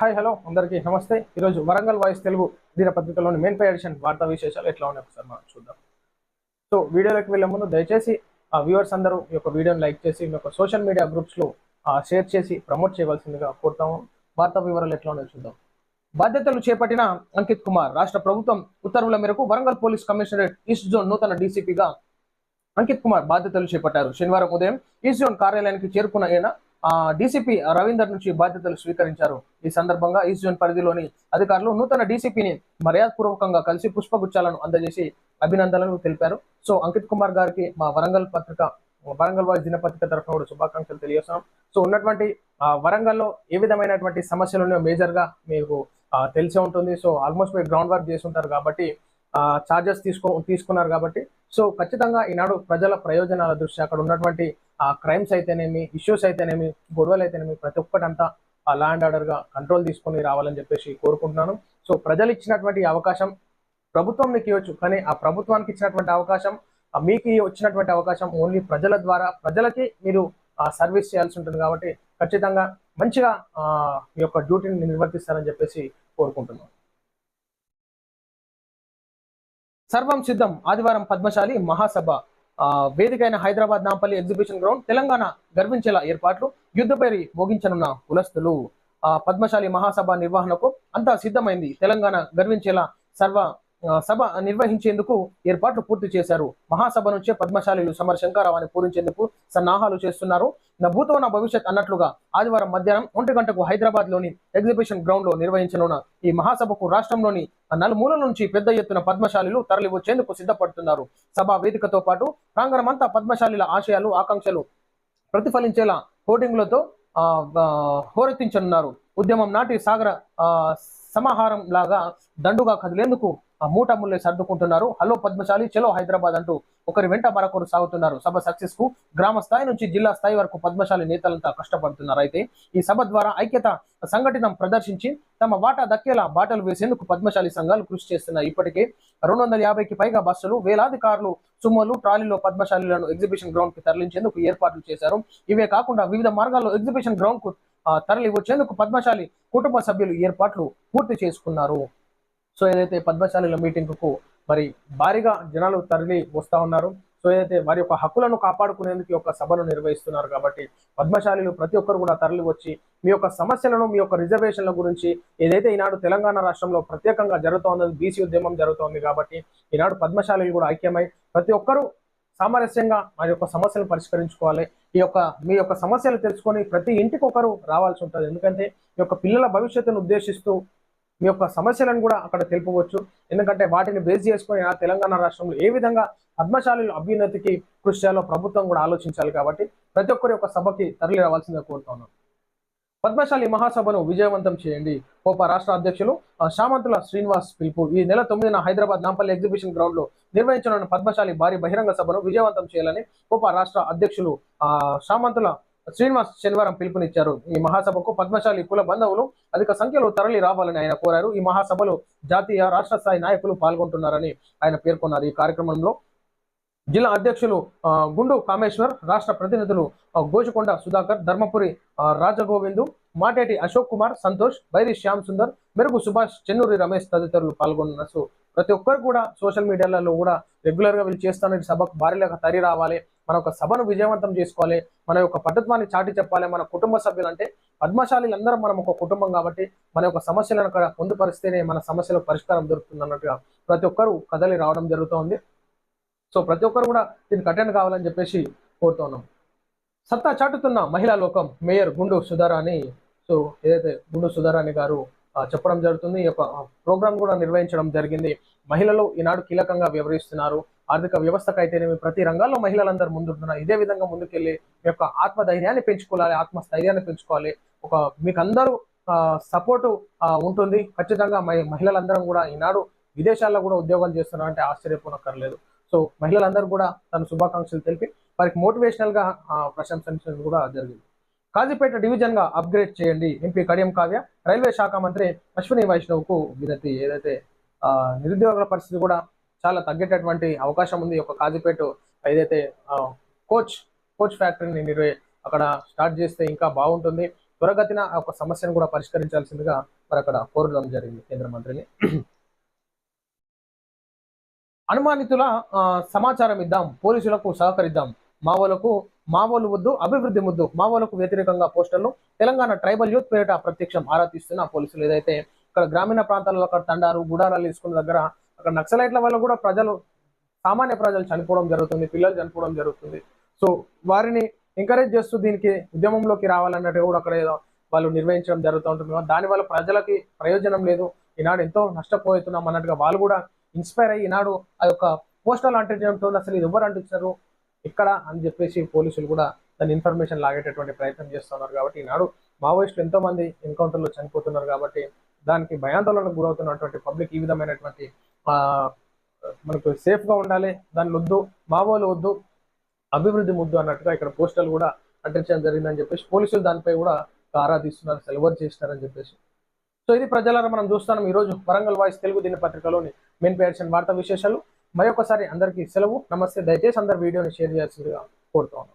Hi hello అందరికీ నమస్తే. ఈరోజు వరంగల్ వాయిస్ తెలుగు దినపత్రికలోని మెయిన్ పై ఎడిషన్ వార్తా విశేషాలు ఎట్లా ఉన్నాయి ఒకసారి మనం చూద్దాం. సో వీడియోలోకి వెళ్ళే ముందు దయచేసి ఆ వ్యూవర్స్ అందరూ ఈ యొక్క వీడియోని లైక్ చేసి మీ యొక్క సోషల్ మీడియా గ్రూప్స్లో షేర్ చేసి ప్రమోట్ చేయవలసిందిగా కోరుతాము. వార్తా వివరాలు ఎట్లా ఉన్నాయో చూద్దాం. బాధ్యతలు చేపట్టిన అంకిత్ కుమార్ రాష్ట్ర ప్రభుత్వం ఉత్తర్వుల మేరకు Warangal police commissionerate east zone నూతన డీసీపీగా అంకిత్ కుమార్ బాధ్యతలు చేపట్టారు. శనివారం ఉదయం ఈస్ట్ జోన్ కార్యాలయానికి చేరుకున్న ఆయన డీసీపీ రవీందర్ నుంచి బాధ్యతలు స్వీకరించారు. ఈ సందర్భంగా ఈస్ట్ జోన్ పరిధిలోని అధికారులు నూతన డీసీపీని మర్యాదపూర్వకంగా కలిసి పుష్పగుచ్చాలను అందజేసి అభినందనలు తెలిపారు. సో అంకిత్ కుమార్ గారికి మా వరంగల్ పత్రిక వరంగల్ వారి దినపత్రిక తరఫున కూడా శుభాకాంక్షలు తెలియజేస్తున్నాం. సో ఉన్నటువంటి వరంగల్లో ఏ విధమైనటువంటి సమస్యలు ఉన్నాయో మేజర్గా మీకు తెలిసే ఉంటుంది. సో ఆల్మోస్ట్ మీరు గ్రౌండ్ వర్క్ చేసి ఉంటారు కాబట్టి చార్జెస్ తీసుకో తీసుకున్నారు కాబట్టి. సో ఖచ్చితంగా ఈనాడు ప్రజల ప్రయోజనాల దృష్ట్యా అక్కడ ఉన్నటువంటి ఆ క్రైమ్స్ అయితేనేమి ఇష్యూస్ అయితేనేమి గొడవలు అయితేనేమి ప్రతి ఒక్కటంతా ఆ ల్యాండ్ ఆర్డర్గా ఆర్డర్గా కంట్రోల్ తీసుకొని రావాలని చెప్పేసి కోరుకుంటున్నాను. సో ప్రజలు ఇచ్చినటువంటి అవకాశం ప్రభుత్వం మీకు ఇవ్వచ్చు కానీ ఆ ప్రభుత్వానికి ఇచ్చినటువంటి అవకాశం ఆ మీకు వచ్చినటువంటి అవకాశం ఓన్లీ ప్రజల ద్వారా ప్రజలకి మీరు ఆ సర్వీస్ చేయాల్సి ఉంటుంది కాబట్టి ఖచ్చితంగా మంచిగా మీ యొక్క డ్యూటీని నిర్వర్తిస్తారని చెప్పేసి కోరుకుంటున్నాను. సర్వం సిద్ధం. ఆదివారం పద్మశాలి మహాసభ. వేదిక అయిన హైదరాబాద్ నాంపల్లి ఎగ్జిబిషన్ గ్రౌండ్ తెలంగాణ గర్వించేలా ఏర్పాట్లు యుద్ధపేరి మోగించనున్న కులస్తులు. పద్మశాలి మహాసభ నిర్వహణకు అంతా సిద్ధమైంది. తెలంగాణ గర్వించేలా సర్వ సభ నిర్వహించేందుకు ఏర్పాట్లు పూర్తి చేశారు. మహాసభ నుంచే పద్మశాలీలు సమర్ శంకరావాన్ని పూరించేందుకు సన్నాహాలు చేస్తున్నారు. నా భూతో నా భవిష్యత్ అన్నట్లుగా ఆదివారం మధ్యాహ్నం ఒంటి గంటకు హైదరాబాద్లోని ఎగ్జిబిషన్ గ్రౌండ్లో నిర్వహించనున్న ఈ మహాసభకు రాష్ట్రంలోని నలుమూలల నుంచి పెద్ద ఎత్తున పద్మశాలీలు తరలి వచ్చేందుకు సిద్ధపడుతున్నారు. సభా వేదికతో పాటు ప్రాంగణమంతా పద్మశాలీల ఆశయాలు ఆకాంక్షలు ప్రతిఫలించేలా హోర్డింగ్లతో ఆ, ఆ, హోరెత్తించనున్నారు. ఉద్యమం నాటి సాగర ఆ, సమాహారం లాగా దండుగా కదిలేందుకు ఆ మూట సర్దుకుంటున్నారు. హలో పద్మశాలి చలో హైదరాబాద్ అంటూ ఒకరి వెంట మరొకరు సాగుతున్నారు. సభ సక్సెస్కు గ్రామ స్థాయి నుంచి జిల్లా స్థాయి వరకు పద్మశాలి నేతలంతా కష్టపడుతున్నారు. అయితే ఈ సభ ద్వారా ఐక్యత సంఘటితం ప్రదర్శించి తమ వాటా దక్కేలా బాటలు వేసేందుకు పద్మశాలి సంఘాలు కృషి చేస్తున్నాయి. ఇప్పటికే రెండు వందల యాభైకి పైగా బస్సులు వేలాది కార్లు సుమ్మలు ట్రాలీలో పద్మశాలిలను ఎగ్జిబిషన్ గ్రౌండ్కి తరలించేందుకు ఏర్పాట్లు చేశారు. ఇవే కాకుండా వివిధ మార్గాల్లో ఎగ్జిబిషన్ గ్రౌండ్కు తరలి వచ్చేందుకు పద్మశాలి కుటుంబ సభ్యులు ఏర్పాట్లు పూర్తి చేసుకున్నారు. సో ఏదైతే పద్మశాలీల మీటింగ్కు మరి భారీగా జనాలు తరలి వస్తూ ఉన్నారు సో ఏదైతే వారి యొక్క హక్కులను కాపాడుకునేందుకు యొక్క సభను నిర్వహిస్తున్నారు కాబట్టి పద్మశాలీలు ప్రతి ఒక్కరు కూడా తరలి వచ్చి మీ యొక్క సమస్యలను మీ యొక్క రిజర్వేషన్ల గురించి ఏదైతే ఈనాడు తెలంగాణ రాష్ట్రంలో ప్రత్యేకంగా జరుగుతోంది బీసీ ఉద్యమం జరుగుతోంది కాబట్టి ఈనాడు పద్మశాలిలు కూడా ఐక్యమై ప్రతి ఒక్కరూ సామరస్యంగా మా యొక్క సమస్యలు పరిష్కరించుకోవాలి. ఈ యొక్క మీ యొక్క సమస్యలు తెలుసుకొని ప్రతి ఇంటికి ఒకరు రావాల్సి ఉంటుంది. ఎందుకంటే ఈ యొక్క పిల్లల భవిష్యత్తును ఉద్దేశిస్తూ మీ యొక్క సమస్యలను కూడా అక్కడ తెలుపవచ్చు. ఎందుకంటే వాటిని బేస్ చేసుకొని తెలంగాణ రాష్ట్రంలో ఏ విధంగా పద్మశాలీల అభ్యున్నతికి కృషి చేయాలో ప్రభుత్వం కూడా ఆలోచించాలి కాబట్టి ప్రతి ఒక్కరి యొక్క సభకి తరలి రావాల్సిందిగా కోరుతున్నాను. పద్మశాలి మహాసభను విజయవంతం చేయండి. కోప రాష్ట్ర అధ్యక్షులు శామంతుల శ్రీనివాస్ పిలుపు. ఈ నెల తొమ్మిదిన హైదరాబాద్ నాంపల్లి ఎగ్జిబిషన్ గ్రౌండ్లో నిర్వహించనున్న పద్మశాలి భారీ బహిరంగ సభను విజయవంతం చేయాలని కోప రాష్ట్ర అధ్యక్షులు ఆ శ్రీనివాస్ శనివారం పిలుపునిచ్చారు. ఈ మహాసభకు పద్మశాలి కుల బంధువులు అధిక సంఖ్యలో తరలి రావాలని ఆయన కోరారు. ఈ మహాసభలో జాతీయ రాష్ట్ర స్థాయి నాయకులు పాల్గొంటున్నారని ఆయన పేర్కొన్నారు. ఈ కార్యక్రమంలో జిల్లా అధ్యక్షులు గుండు కామేశ్వర్ రాష్ట్ర ప్రతినిధులు ఆ, సుధాకర్ ధర్మపురి రాజగోవిందు మాటేటి అశోక్ కుమార్ సంతోష్ బైరి శ్యామ్ సుందర్ మెరుగు సుభాష్ చెన్నూరి రమేష్ తదితరులు పాల్గొన్నారు ప్రతి ఒక్కరు కూడా సోషల్ మీడియాలలో కూడా రెగ్యులర్గా వీళ్ళు చేస్తున్న సభకు భారీగా తరి రావాలి. మన యొక్క సభను విజయవంతం చేసుకోవాలి. మన యొక్క పద్ధత్వాన్ని చాటి చెప్పాలి. మన కుటుంబ సభ్యులు అంటే పద్మశాలీలందరం మనం ఒక కుటుంబం కాబట్టి మన యొక్క సమస్యలను అక్కడ పొందుపరిస్తేనే మన సమస్యలకు పరిష్కారం దొరుకుతుంది అన్నట్టుగా ప్రతి ఒక్కరూ కదలి రావడం జరుగుతోంది. సో ప్రతి ఒక్కరు కూడా దీనికి అటెండ్ కావాలని చెప్పేసి కోరుతున్నాం సత్తా చాటుతున్న మహిళా లోకం మేయర్ గుండు సుధారాణి. సో ఏదైతే గుండు సుధారాణి గారు చెప్పడం జరుగుతుంది ఈ యొక్క ప్రోగ్రామ్ కూడా నిర్వహించడం జరిగింది. మహిళలు ఈనాడు కీలకంగా వ్యవహరిస్తున్నారు. ఆర్థిక వ్యవస్థకు అయితేనేమి ప్రతి రంగాల్లో మహిళలందరూ ముందుంటున్నారు. ఇదే విధంగా ముందుకెళ్ళి మీ యొక్క ఆత్మధైర్యాన్ని పెంచుకోవాలి ఆత్మస్థైర్యాన్ని పెంచుకోవాలి. ఒక మీకు అందరూ సపోర్టు ఉంటుంది. ఖచ్చితంగా మహి- మహిళలందరం కూడా ఈనాడు విదేశాల్లో కూడా ఉద్యోగాలు చేస్తున్నారంటే ఆశ్చర్యపోనక్కర్లేదు. సో మహిళలందరూ కూడా తన శుభాకాంక్షలు తెలిపి వారికి మోటివేషనల్గా ప్రశంసించడం కూడా జరిగింది. కాజీపేట డివిజన్గా అప్గ్రేడ్ చేయండి. ఎంపీ కడియం కావ్య రైల్వే శాఖ మంత్రి అశ్విని వైష్ణవ్కు వినతి. ఏదైతే ఆ, నిరుద్యోగుల పరిస్థితి కూడా చాలా తగ్గేటటువంటి అవకాశం ఉంది. ఒక కాజీపేట ఏదైతే కోచ్ కోచ్ ఫ్యాక్టరీని నిర్వహి అక్కడ స్టార్ట్ చేస్తే ఇంకా బాగుంటుంది. త్వరగతిన ఒక సమస్యను కూడా పరిష్కరించాల్సిందిగా మరి అక్కడ కోరడం జరిగింది కేంద్ర మంత్రిని. అనుమానితుల సమాచారం ఇద్దాం పోలీసులకు సహకరిద్దాం. మావోలకు మావోలు వద్దు అభివృద్ధి ముద్దు మావోలకు వ్యతిరేకంగా పోస్టర్లు తెలంగాణ ట్రైబల్ యూత్ పేరిట ప్రత్యక్షం ఆరా తీస్తున్న పోలీసులు ఏదైతే ఇక్కడ గ్రామీణ ప్రాంతాల్లో అక్కడ తండారు గుడారాలు తీసుకున్న దగ్గర అక్కడ నక్సలైట్ల వల్ల కూడా ప్రజలు సామాన్య ప్రజలు చనిపోవడం జరుగుతుంది పిల్లలు చనిపోవడం జరుగుతుంది. సో వారిని ఎంకరేజ్ చేస్తూ దీనికి ఉద్యమంలోకి రావాలన్నట్టు కూడా అక్కడ ఏదో వాళ్ళు నిర్వహించడం జరుగుతూ ఉంటుంది. దానివల్ల ప్రజలకి ప్రయోజనం లేదు. ఈనాడు ఎంతో నష్టపోతున్నాం అన్నట్టుగా వాళ్ళు కూడా ఇన్స్పైర్ అయ్యి ఈనాడు ఆ యొక్క పోస్టల్ అంటించడంతో అసలు ఇది ఎవరు అంటించారు? ఇక్కడ అని చెప్పేసి పోలీసులు కూడా దాని ఇన్ఫర్మేషన్ లాగేటటువంటి ప్రయత్నం చేస్తున్నారు కాబట్టి ఈనాడు మావోయిస్టులు ఎంతో మంది ఎన్కౌంటర్లో చనిపోతున్నారు కాబట్టి దానికి భయాందోళనకు గురవుతున్నటువంటి పబ్లిక్ ఈ విధమైనటువంటి మనకు సేఫ్గా ఉండాలి దాని వద్దు మావోలు వద్దు అభివృద్ధి ముద్దు అన్నట్టుగా ఇక్కడ పోస్టర్లు కూడా అంటించడం జరిగిందని చెప్పేసి పోలీసులు దానిపై కూడా ఆరా తీస్తున్నారు సెలవర్ చేస్తున్నారని చెప్పేసి. సో ఇది ప్రజలను మనం చూస్తున్నాం ఈ రోజు వరంగల్ వాయిస్ తెలుగు దినపత్రికలోని మెయిన్ పేర్షన్ వార్తా విశేషాలు. మరొకసారి అందరికీ సెలవు. నమస్తే. దయచేసి అందరు వీడియోని షేర్ చేయాల్సిందిగా కోరుతున్నాను